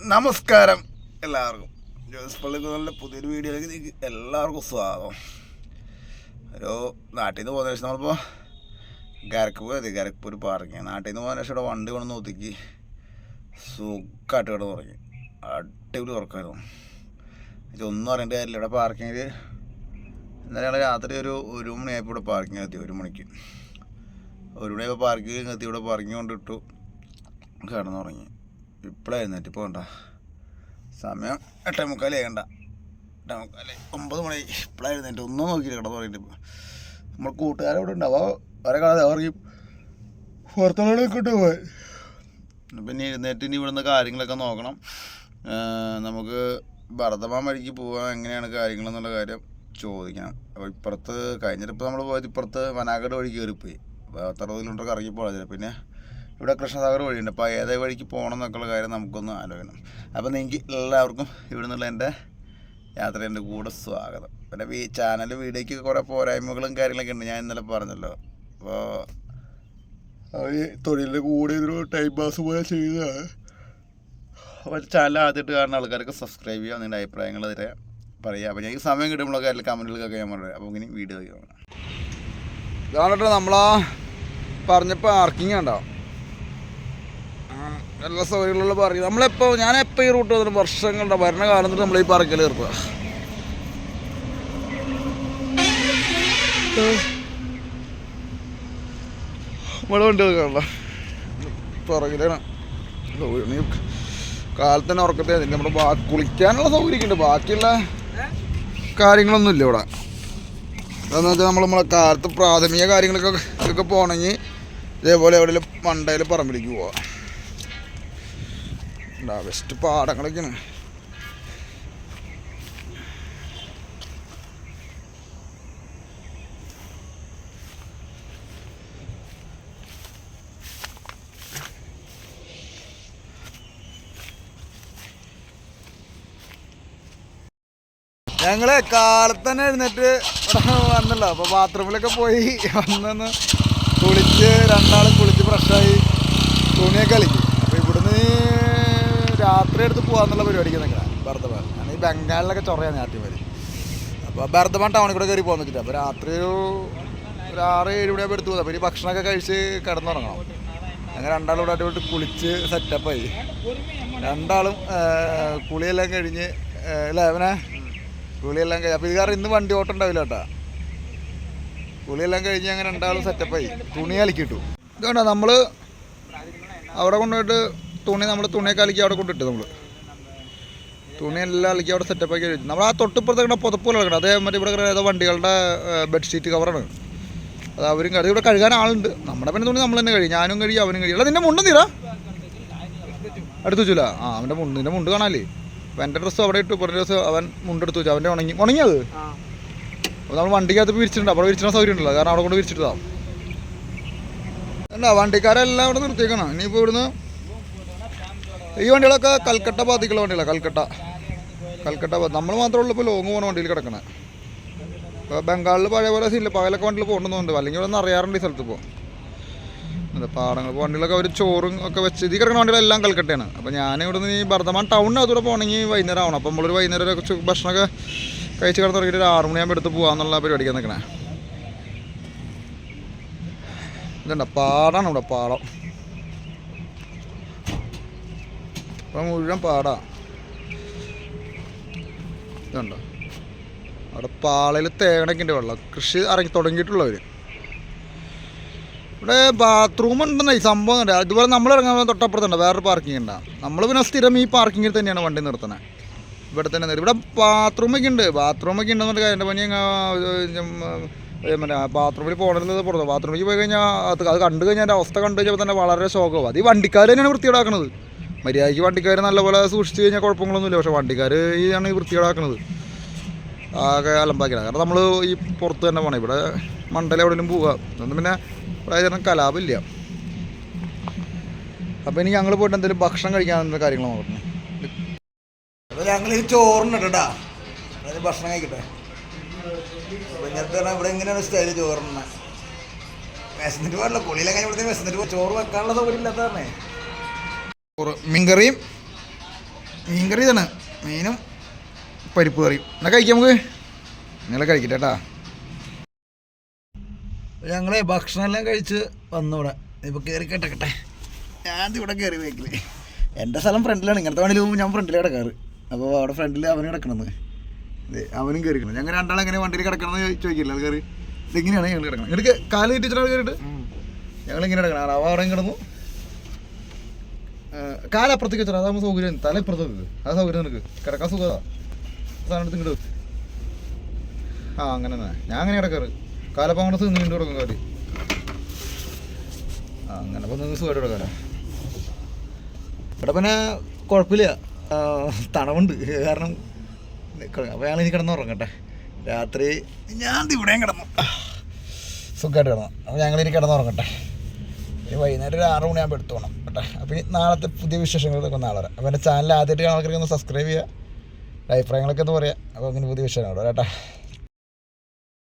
നമസ്കാരം എല്ലാവർക്കും. ജോസ് പള്ളിക്കുന്നലിന്റെ പുതിയൊരു വീഡിയോയിലേക്ക് നിങ്ങൾക്ക് എല്ലാവർക്കും സ്വാഗതം. ഒരു നാട്ടിൽ നിന്ന് പോകുന്ന ശേഷം നമ്മളിപ്പോൾ ഗരക്പൂർ എത്തി. ഗരക്പൂർ പാർക്കിങ് നാട്ടിൽ നിന്ന് പോകുന്ന ശേഷം വണ്ടി കൊണ്ടു ഒതുക്കി സുഖമായിട്ട് കിടന്ന് തുടങ്ങി അടിപൊളി ഉറക്കമായിരുന്നു ഒന്നും അറിയേണ്ട കാര്യമില്ല. ഇവിടെ പാർക്കിങ്ങിൽ ഇന്നലെ ഞങ്ങൾ രാത്രി ഒരു ഒരു മണിയായപ്പോൾ ഇവിടെ പാർക്കിങ് എത്തി. ഒരു മണിക്ക്. ഒരു മണിയായപ്പോൾ പാർക്കിങ് എത്തി. ഇവിടെ പാർക്കിങ് കൊണ്ടിട്ടു കിടന്നുറങ്ങി. ഇപ്പോഴായിരുന്നേറ്റ് എഴുന്നേറ്റ് പോകണ്ട. സമയം എട്ടേ മുക്കാലേ ആകണ്ട എട്ടേ മുക്കാലേ ഒമ്പത് മണി. ഇപ്പോഴായിരുന്നേറ്റ് ഒന്നും നോക്കിയില്ല കിടന്നു പറഞ്ഞിട്ട് നമ്മൾ കൂട്ടുകാരെ ഇവിടെ ഉണ്ടാവും അവരെ കാണാതെ അവർക്ക് പുറത്തോടെ കിട്ടു പോയി? പിന്നെ എഴുന്നേറ്റ് ഇനി ഇവിടുന്ന് കാര്യങ്ങളൊക്കെ നോക്കണം. നമുക്ക് ഭരതമാൻ വഴിക്ക് പോകാൻ എങ്ങനെയാണ് കാര്യങ്ങളെന്നുള്ള കാര്യം ചോദിക്കണം. അപ്പോൾ ഇപ്പുറത്ത് കഴിഞ്ഞിട്ട് ഇപ്പോൾ നമ്മൾ പോയത് ഇപ്പുറത്ത് വനാഗഡ് വഴി കയറിപ്പോയി അപ്പോൾ അത്ര കിലോമീറ്റർ ഇറങ്ങി പോകാൻ പിന്നെ ഇവിടെ കൃഷ്ണസാഗർ വഴിയുണ്ട്. അപ്പോൾ ഏതേ വഴിക്ക് പോകണം എന്നൊക്കെയുള്ള കാര്യം നമുക്കൊന്ന് ആലോചിക്കണം. അപ്പോൾ നിങ്ങൾക്ക് എല്ലാവർക്കും ഇവിടെ നിന്നുള്ള എന്റെ യാത്ര എന്റെ കൂടെ സ്വാഗതം. പിന്നെ ഈ ചാനൽ വീഡിയോയ്ക്ക് കുറേ പോരായ്മകളും കാര്യങ്ങളൊക്കെ ഉണ്ട്. ഞാൻ ഇന്നലെ പറഞ്ഞല്ലോ. അപ്പോൾ ഈ തൊഴിലിന്റെ കൂടെ ഒരു ടൈം പാസ് പോലെ ചെയ്തതാണ് അപ്പോൾ ചാനൽ ആദ്യമായിട്ട് കാണുന്ന ആൾക്കാർക്ക് സബ്സ്ക്രൈബ് ചെയ്യുക നിങ്ങളുടെ അഭിപ്രായങ്ങൾ തരാം പറയുക. അപ്പോൾ ഞങ്ങൾക്ക് സമയം കിട്ടുമ്പോഴൊക്കെ അതിൽ കമന്റുകൾക്കൊക്കെ ഞാൻ പറയാം അപ്പോൾ ഇങ്ങനെ വീഡിയോ ഇതാണ് കേട്ടോ നമ്മളാ പറഞ്ഞപ്പോൾ പാർക്കിംഗ് ഉണ്ടോ എല്ലാ സൗകര്യങ്ങളുള്ള പാർക്കിംഗ് നമ്മളെപ്പോൾ ഞാൻ എപ്പോൾ ഈ റൂട്ട് വന്നിട്ട് വർഷങ്ങളുടെ ഭരണ കാലം നമ്മൾ ഈ പാർക്കിൽ കയറുക. മഴ വണ്ടി കാണണ്ട പുറകിലാണ്. കാലത്ത് ഉറക്കത്തെ അതിന്റെ നമ്മുടെ കുളിക്കാനുള്ള സൗകര്യമൊക്കെ ബാക്കിയുള്ള കാര്യങ്ങളൊന്നും ഇല്ല ഇവിടെ. അതെന്ന് വെച്ചാൽ നമ്മൾ നമ്മളെ കാലത്ത് പ്രാഥമിക കാര്യങ്ങളൊക്കെ ഒക്കെ പോകണമെങ്കിൽ ഇതേപോലെ എവിടെയെങ്കിലും മണ്ടയിൽ പറമ്പിലേക്ക് പോവാം. ബെസ്റ്റ് പാടങ്ങളൊക്കെയാണ് ഞങ്ങൾ കാലത്തന്നെ എഴുന്നേറ്റ് വന്നല്ലോ. അപ്പോൾ ബാത്റൂമിലൊക്കെ പോയി വന്നൊന്ന് കുളിച്ച് രണ്ടാളും കുളിച്ച് ഫ്രഷായി തുണിയൊക്കെ കളിക്കും രാത്രി എടുത്ത് പോകാന്നുള്ള പരിപാടിക്ക് നിൽക്കണം? ബർദ്ധമാൻ ഞാൻ ഈ ബംഗാളിലൊക്കെ ചൊറയാണ് വരും. അപ്പോൾ ബർദ്ധമാൻ ടൗണിൽ കൂടെ കയറി പോകാൻ വെച്ചിട്ട് അപ്പോൾ രാത്രി ഒരു ഒരു ആറ് ഏഴ് മണിയാകുമ്പോൾ എടുത്ത് പോകുന്നത് അപ്പോൾ ഇനി ഭക്ഷണമൊക്കെ കഴിച്ച് കിടന്നുറങ്ങണം. അങ്ങനെ രണ്ടാളും കൂടെ അടിപൊളി കുളിച്ച് സെറ്റപ്പായി രണ്ടാളും കുളിയെല്ലാം കഴിഞ്ഞ് അല്ലേ അവനെ? കുളിയെല്ലാം കഴിഞ്ഞ്. അപ്പോൾ ഇത് കാരണം ഇന്ന് വണ്ടി ഓട്ടം ഉണ്ടാവില്ല കേട്ടോ. കുളിയെല്ലാം കഴിഞ്ഞ് അങ്ങനെ രണ്ടാളും സെറ്റപ്പായി തുണി അലക്കിയിട്ടു. ഇതുകൊണ്ടാ നമ്മൾ അവിടെ കൊണ്ടുപോയിട്ട് തുണി നമ്മൾ തുണിയൊക്കെ അലക്കി അവിടെ കൊണ്ടിട്ട് നമ്മൾ തുണി എല്ലാം അലക്കി അവിടെ സെറ്റപ്പാക്കി വെച്ചു. നമ്മൾ ആ തൊട്ടിപ്പുറത്ത് കിടന്ന പുതപ്പോലെ കിടക്കണം. അതേ മറ്റേ ഇവിടെ കിടക്കുന്ന ഏതോ വണ്ടികളുടെ ബെഡ്ഷീറ്റ് കവറാണ് അത് അവരും അത് ഇവിടെ കഴുകാൻ ആളുണ്ട്. നമ്മുടെ പിന്നെ തുണി നമ്മൾ തന്നെ കഴിയും ഞാനും കഴിയും അവനും കഴിയും അല്ല നിന്റെ മുണ്ടും തീരാ എടുത്തു വെച്ചില്ല ആ അവന്റെ മുണ്ട് നിന്റെ മുണ്ട് കാണാല്ലേ അപ്പം എന്റെ ഡ്രസ്സ് അവിടെ ഇട്ടു. പുറത്തെ ഡ്രസ്സ് അവൻ മുണ്ടെടുത്ത് വെച്ചു. അവന്റെ ഉണങ്ങി ഉണങ്ങിയത് അപ്പോൾ നമ്മൾ വണ്ടിക്കകത്ത് വിരിച്ചിട്ടുണ്ട്. അവിടെ വിരിച്ചാൽ സൗകര്യം ഉണ്ടല്ലോ. കാരണം അവിടെ കൊണ്ട് വിരിച്ചിട്ടതാണ് അല്ല വണ്ടിക്കാരെല്ലാം ഇവിടെ നിർത്തിയേക്കണം? ഇനിയിപ്പോൾ ഇവിടുന്ന് ഈ വണ്ടികളൊക്കെ കൽക്കട്ട ബാധിക്കുള്ള വണ്ടികളാണ് കൽക്കട്ട. കൽക്കട്ട നമ്മൾ മാത്രമേ ഉള്ളൂ ഇപ്പോൾ ലോങ് പോകുന്ന വണ്ടിയിൽ കിടക്കണേ. ഇപ്പോൾ ബംഗാളിൽ പഴയ പോലെ സീനില്ല. പകലൊക്കെ വണ്ടിയിൽ പോകണമെന്നുണ്ട്. അല്ലെങ്കിൽ ഇവിടെ അറിയാറുണ്ട് ഈ സ്ഥലത്ത് ഇപ്പോൾ അതെ പാടങ്ങൾ വണ്ടികളൊക്കെ അവർ ചോറും ഒക്കെ വെച്ച് ഇതിൽ കിടക്കുന്ന വണ്ടികളെല്ലാം കൽക്കട്ടയാണ്. അപ്പോൾ ഞാൻ ഇവിടെ നിന്ന് ഈ ബർദ്ധമാൻ അതുകൂടെ പോകണമെങ്കിൽ വൈകുന്നേരം ആവണം. അപ്പോൾ നമ്മളൊരു വൈകുന്നേരം കുറച്ച് ഭക്ഷണമൊക്കെ കഴിച്ച് കിടന്ന് തുടങ്ങിയിട്ട് ഒരു ആറ് മണിയാകുമ്പോൾ എടുത്ത് പോകാമെന്നുള്ള പരിപാടിക്കാൻ നിൽക്കണേ ഇതുണ്ട? പാടാണ് ഇവിടെ പാടം. ഇപ്പം മുഴുവൻ പാടാ. ഇതുണ്ടോ? അവിടെ പാളയിൽ തേങ്ങണക്കിന്റെ വെള്ളം. കൃഷി ഇറങ്ങി തുടങ്ങിയിട്ടുള്ളവർ ഇവിടെ ബാത്റൂം ഉണ്ടെന്നേ സംഭവം ഉണ്ട് അതുപോലെ നമ്മൾ ഇറങ്ങാൻ തൊട്ടപ്പുറത്തുണ്ട് വേറൊരു പാർക്കിംഗ് ഉണ്ടാകും നമ്മൾ പിന്നെ സ്ഥിരം ഈ പാർക്കിങ്ങിൽ തന്നെയാണ് വണ്ടി നിർത്തുന്നത് ഇവിടെ തന്നെ ഇവിടെ ബാത്റൂമൊക്കെ ഉണ്ട്. ബാത്റൂമൊക്കെ ഉണ്ടെന്നുണ്ട് കാര്യം പണി മറ്റേ ബാത്റൂമിൽ പോകണമെന്നത് പുറത്ത് ബാത്റൂമിൽ പോയി കഴിഞ്ഞാൽ അത് കണ്ടു കഴിഞ്ഞാൽ അവസ്ഥ കണ്ടു കഴിഞ്ഞപ്പോൾ തന്നെ വളരെ ശോകമാവും. അത് ഈ വണ്ടിക്കാർ തന്നെയാണ് വൃത്തികേടാക്കണത്. മര്യാദയ്ക്ക് വണ്ടിക്കാർ നല്ലപോലെ സൂക്ഷിച്ച് കഴിഞ്ഞാൽ കുഴപ്പങ്ങളൊന്നുമില്ല. പക്ഷേ വണ്ടിക്കാർ ഈ ആണ് ഈ വൃത്തികേടാക്കുന്നത് ആകെ അലമ്പാക്കില്ല കാരണം നമ്മൾ ഈ പുറത്ത് തന്നെ പോകണം ഇവിടെ മണ്ടല എവിടെയും പോവുക അതൊന്നും പിന്നെ പ്രയോജനം കലാപമില്ല. അപ്പോൾ ഇനി ഞങ്ങൾ പോയിട്ട് എന്തെങ്കിലും ഭക്ഷണം കഴിക്കാൻ കാര്യങ്ങൾ നോക്കണം അപ്പോൾ ഞങ്ങൾ ഈ ചോറിനിട്ടാ ഭക്ഷണം കഴിക്കട്ടെ. അപ്പോൾ ഇങ്ങനത്തെ ഇവിടെ എങ്ങനെയാണ് സ്റ്റൈൽ ചോറിന്? വിശന്നിട്ട് പാടില്ല. കുളിയിലെ കഴിഞ്ഞ ഇവിടുത്തെ വിശന്നിട്ട് ചോറ് വെക്കാനുള്ള സൗകര്യം ഇല്ലാത്ത പറഞ്ഞേ ചോറ് മീൻകറിയും മീൻകറി ഇതാണ്. മീനും പരിപ്പ് കറിയും. എന്നാൽ കഴിക്കാം നമുക്ക്? നിങ്ങളെ കഴിക്കട്ടെ കേട്ടാ. ഞങ്ങളെ ഭക്ഷണം എല്ലാം കഴിച്ച് വന്നു ഇവിടെ. ഇപ്പോൾ കയറി കേട്ടെ ഞാൻ ഇവിടെ കയറി വെക്കില്ലേ എന്റെ സ്ഥലം ഫ്രണ്ടിലാണ്. ഇങ്ങനത്തെ വണ്ടിയിൽ പോകുമ്പോൾ ഞാൻ ഫ്രണ്ടിൽ കിടക്കാറ്. അപ്പോൾ അവിടെ ഫ്രണ്ടിൽ അവന് കിടക്കണമെന്ന് ഇത് അവനും കയറിക്കണം ഞങ്ങൾ രണ്ടാളും എങ്ങനെ വണ്ടിയിൽ കിടക്കണമെന്ന് ചോദിക്കില്ല. അത് കയറി ഇതെങ്ങനെയാണ് ഞങ്ങൾ കിടക്കണം ഇങ്ങോട്ട് കാൽ കിട്ടിച്ചിട്ടാണ് കയറിയിട്ട് ഞങ്ങൾ ഇങ്ങനെ കിടക്കണം. അവ അവിടെ കിടന്നു കാലപ്പുറത്തേക്ക് വെച്ചാൽ അതാകുമ്പോൾ സൗകര്യം തല ഇപ്പുറത്തേക്ക് വെക്ക്. അത് സൗകര്യം നിനക്ക്. കിടക്കാൻ സുഖതാ സാധനം ഇങ്ങോട്ട് ആ അങ്ങനെ തന്നെ. ഞാൻ അങ്ങനെ കിടക്കാറ്. കാലപ്പം അങ്ങോട്ട് നീണ്ടു വീണ്ടും കിടക്കും കാര്യം ആ അങ്ങനെ അപ്പം നിങ്ങൾ സുഖമായിട്ട് കിടക്കാലോ. ഇവിടെ പിന്നെ കുഴപ്പമില്ല. തണവുണ്ട്. കാരണം അപ്പോൾ ഞാൻ ഇനി കിടന്നുറങ്ങട്ടെ രാത്രി ഞാൻ ഇവിടെയും കിടന്നു. സുഖമായിട്ട് കിടന്നു. അപ്പോൾ ഞങ്ങൾ ഇനി കിടന്നുറങ്ങട്ടെ ഇനി വൈകുന്നേരം ഒരു ആറ് മണിയാകുമ്പോൾ എടുത്തു പോകണം കേട്ടോ. അപ്പോൾ ഇനി നാളത്തെ പുതിയ വിശേഷങ്ങളൊക്കെ നാളെ വരാം. അപ്പോൾ എന്റെ ചാനൽ ആദ്യമായിട്ട് ആൾക്കാർക്ക് ഒന്ന് സബ്സ്ക്രൈബ് ചെയ്യുക. അഭിപ്രായങ്ങളൊക്കെ ഒന്ന് പറയാം. അപ്പോൾ അങ്ങനെ പുതിയ വിഷയങ്ങളോട് കേട്ടോ.